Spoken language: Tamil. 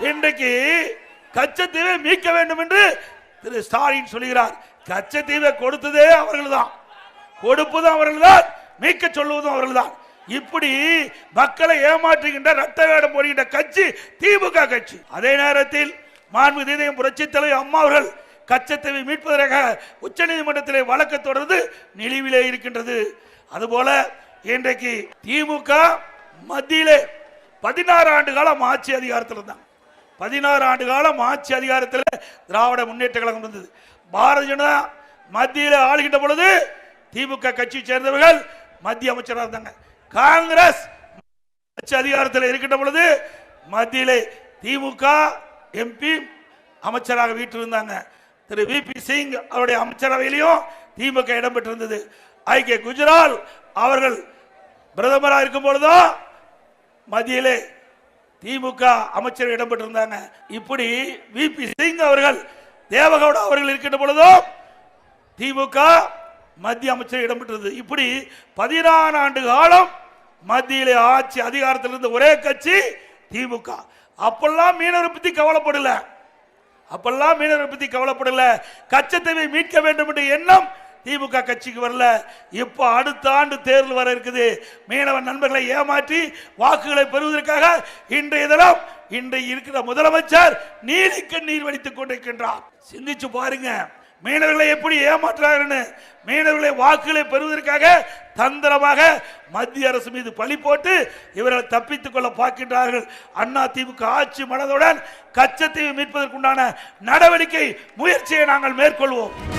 இன்றைக்கு கச்சத்தீவை மீட்க வேண்டும் என்று திரு ஸ்டாலின் சொல்கிறார் கச்சத்தீவை கொடுத்ததே அவர்கள்தான். கொடுப்பதும் அவர்கள்தான் மீட்க சொல்லுவதும் அவர்கள்தான். இப்படி மக்களை ஏமாற்றுகின்ற ரத்த வேடம் போடுகின்ற கட்சி திமுக கட்சி. அதே நேரத்தில் மாண்பு இதயம் புரட்சி தலைவர் அம்மா அவர்கள் கச்சத்தீவை மீட்பதற்காக உச்சநீதிமன்றத்திலே வழக்கு தொடர்ந்து நிலுவிலே இருக்கின்றது. அதுபோல இன்றைக்கு திமுக மத்தியிலே பதினாறு ஆண்டு காலம் ஆட்சி அதிகாரத்தில் இருந்தாங்க பதினாறு ஆண்டு காலம் ஆட்சி அதிகாரத்தில் திராவிட முன்னேற்ற கழகம் இருந்தது. பாரதிய ஜனதா மத்தியில் ஆளுகின்ற பொழுது திமுக கட்சி சேர்ந்தவர்கள் மத்திய அமைச்சராக இருந்தாங்க. காங்கிரஸ் ஆட்சி அதிகாரத்தில் இருக்கின்ற பொழுது மத்தியிலே திமுக எம்பி அமைச்சராக வீட்டிருந்தாங்க திரு வி பி சிங் அவருடைய அமைச்சரவையிலையும் திமுக இடம்பெற்றிருந்தது ஐக்கிய குஜரால் அவர்கள் பிரதமராக இருக்கும் பொழுதோ மத்தியிலே திமுக அமைச்சர் இடம்பெற்றிருந்தாங்க. இப்படி வி. பி. சிங் அவர்கள் தேவகவுடா அவர்கள் இருக்கின்ற பொழுதும் திமுக மத்திய அமைச்சர் இடம்பெற்றது இப்படி பதினாறு ஆண்டு காலம் மத்தியிலே ஆட்சி அதிகாரத்தில் இருந்த ஒரே கட்சி திமுக. அப்பெல்லாம் மீனவரை பத்தி கவலைப்படல. அப்பெல்லாம் மீனவரை பத்தி கவலைப்படல. கச்சத்தீவை மீட்க வேண்டும் என்ற எண்ணம் திமுக கட்சிக்கு வரல. இப்போ அடுத்த ஆண்டு தேர்தல் வர இருக்குது. மீனவ நண்பர்களை ஏமாற்றி வாக்குகளை பெறுவதற்காக இன்றைய தினம் இன்றைய இருக்கிற முதலமைச்சர் நீலி நீர் வடித்துக் கொண்டிருக்கின்றார். சிந்திச்சு பாருங்க. மீனவர்களை எப்படி ஏமாற்றுறாருன்னு மீனவர்களை வாக்குகளை பெறுவதற்காக தந்திரமாக மத்திய அரசு மீது பழி போட்டு இவர்கள் தப்பித்துக் கொள்ள பார்க்கின்றார்கள். அண்ணா திமுக ஆட்சி மனதுடன் கச்சத்தீவை மீட்பதற்குண்டான நடவடிக்கை முயற்சியை நாங்கள் மேற்கொள்வோம்.